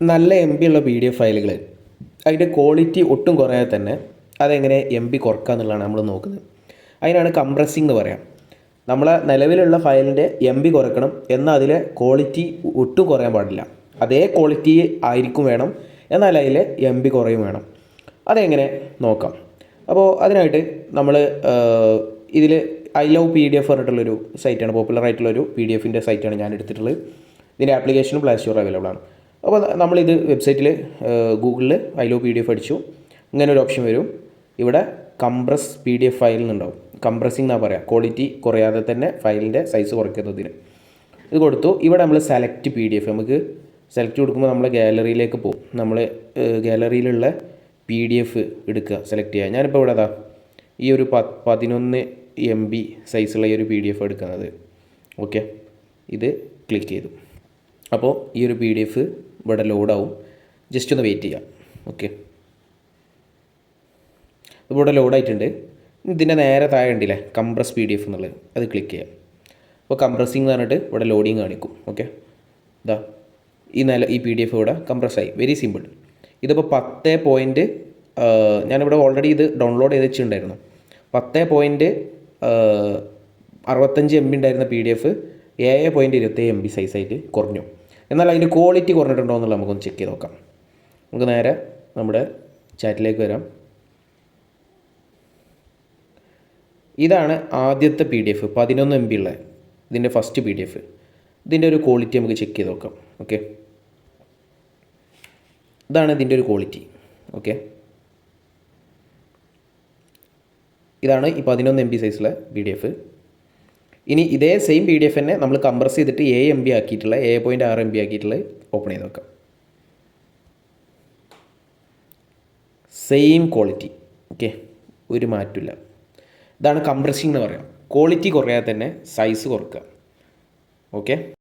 നല്ല M B ഉള്ള P D F ഫയലുകൾ അതിന്റെ ക്വാളിറ്റി ഒട്ടും കുറയാതെ തന്നെ അതെങ്ങനെ എം ബി കുറക്കുക എന്നുള്ളതാണ് നമ്മൾ നോക്കുന്നത്. അതിനാണ് കംപ്രസിംഗ് എന്ന് പറയാം. നമ്മളെ നിലവിലുള്ള ഫയലിന്റെ എം ബി കുറയ്ക്കണം എന്നാൽ അതിലെ ക്വാളിറ്റി ഒട്ടും കുറയാൻ പാടില്ല. അതേ ക്വാളിറ്റി ആയിരിക്കും വേണം എന്നാൽ അതിലെ എം ബി കുറയും വേണം. അതെങ്ങനെ നോക്കാം. അപ്പോൾ അതിനായിട്ട് നമ്മൾ ഇതിൽ I love P D F പറഞ്ഞിട്ടുള്ളൊരു സൈറ്റാണ് പോപ്പുലർ ആയിട്ടുള്ളൊരു പി ഡി എഫിന്റെ സൈറ്റാണ് ഞാൻ എടുത്തിട്ടുള്ളത്. ഇതിന്റെ ആപ്ലിക്കേഷനും പ്ലേ അവൈലബിൾ ആണ്. അപ്പോൾ നമ്മളിത് വെബ്സൈറ്റിൽ ഗൂഗിളിൽ I love P D F അടിച്ചു. ഇങ്ങനെ ഒരു ഓപ്ഷൻ വരും. ഇവിടെ compress P D F file എന്നുണ്ടാവും. Compressing എന്നാ പറയുക ക്വാളിറ്റി കുറയാതെ തന്നെ ഫയലിന്റെ സൈസ് കുറയ്ക്കുന്നതിന് ഇത് കൊടുത്തു. ഇവിടെ നമ്മൾ സെലക്ട് പി ഡി എഫ്. നമുക്ക് സെലക്ട് കൊടുക്കുമ്പോൾ നമ്മൾ ഗാലറിയിലേക്ക് പോകും. നമ്മൾ ഗാലറിയിലുള്ള പി ഡി എഫ് എടുക്കുക സെലക്ട് ചെയ്യുക. ഞാനിപ്പോൾ ഇവിടെ അതാ ഈ ഒരു പ പതിനൊന്ന് എം ബി സൈസുള്ള ഈ ഒരു പി ഡി എഫ് എടുക്കുന്നത്. ഓക്കെ? ഇത് ക്ലിക്ക് ചെയ്തു. അപ്പോൾ ഈ ഒരു പി ഡി എഫ് ഇവിടെ ലോഡാവും ജസ്റ്റ് ഒന്ന് വെയിറ്റ് ചെയ്യാം. ഓക്കെ ഇവിടെ ലോഡായിട്ടുണ്ട് ഇതിന്റെ നേരെ താഴെ ഉണ്ടല്ലേ? കംപ്രസ് പി ഡി എഫ് എന്നുള്ളത്. അത് ക്ലിക്ക് ചെയ്യാം. അപ്പോൾ കംപ്രസിങ് എന്ന് പറഞ്ഞിട്ട് ഇവിടെ ലോഡിങ് കാണിക്കും. ഓക്കെ ഇതാ ഈ നില ഈ പി ഡി എഫ് ഇവിടെ കംപ്രസ് ആയി. വെരി സിമ്പിൾ ഇതിപ്പോൾ പത്ത് പോയിന്റ് ഞാനിവിടെ ഓൾറെഡി ഇത് ഡൗൺലോഡ് ചെയ്ത് വെച്ചിട്ടുണ്ടായിരുന്നു. പത്ത് പോയിന്റ് അറുപത്തഞ്ച് എം ബി ഉണ്ടായിരുന്ന പി ഡി എഫ് ഏഴ് പോയിന്റ് ഇരുപത്തേഴ് എം ബി സൈസായിട്ട് കുറഞ്ഞു. എന്നാൽ അതിന്റെ ക്വാളിറ്റി കുറഞ്ഞിട്ടുണ്ടോ എന്നുള്ളത് നമുക്കൊന്ന് ചെക്ക് ചെയ്ത് നോക്കാം. നമുക്ക് നേരെ നമ്മുടെ ചാറ്റിലേക്ക് വരാം. ഇതാണ് ആദ്യത്തെ പി ഡി എഫ് പതിനൊന്ന് എം ബി ഉള്ള ഇതിന്റെ ഫസ്റ്റ് പി ഡി എഫ് ഇതിന്റെ ഒരു ക്വാളിറ്റി നമുക്ക് ചെക്ക് ചെയ്ത് നോക്കാം ഓക്കെ ഇതാണ് ഇതിന്റെ ഒരു ക്വാളിറ്റി ഓക്കെ ഇതാണ് ഈ പതിനൊന്ന് എം ബി സൈസുള്ള പി ഡി എഫ് ഇനി ഇതേ സെയിം പി ഡി എഫ് തന്നെ നമ്മൾ കംപ്രസ് ചെയ്തിട്ട് എ എം ബി ആക്കിയിട്ടുള്ള എ പോയിന്റ് ആറ് എം ബി ആക്കിയിട്ടുള്ള ഓപ്പൺ ചെയ്ത് നോക്കാം സെയിം ക്വാളിറ്റി ഓക്കെ ഒരു മാറ്റമില്ല ഇതാണ് കംപ്രസിംഗ് എന്ന് പറയാം. ക്വാളിറ്റി കുറയാതെ തന്നെ സൈസ് കുറക്കുക. ഓക്കെ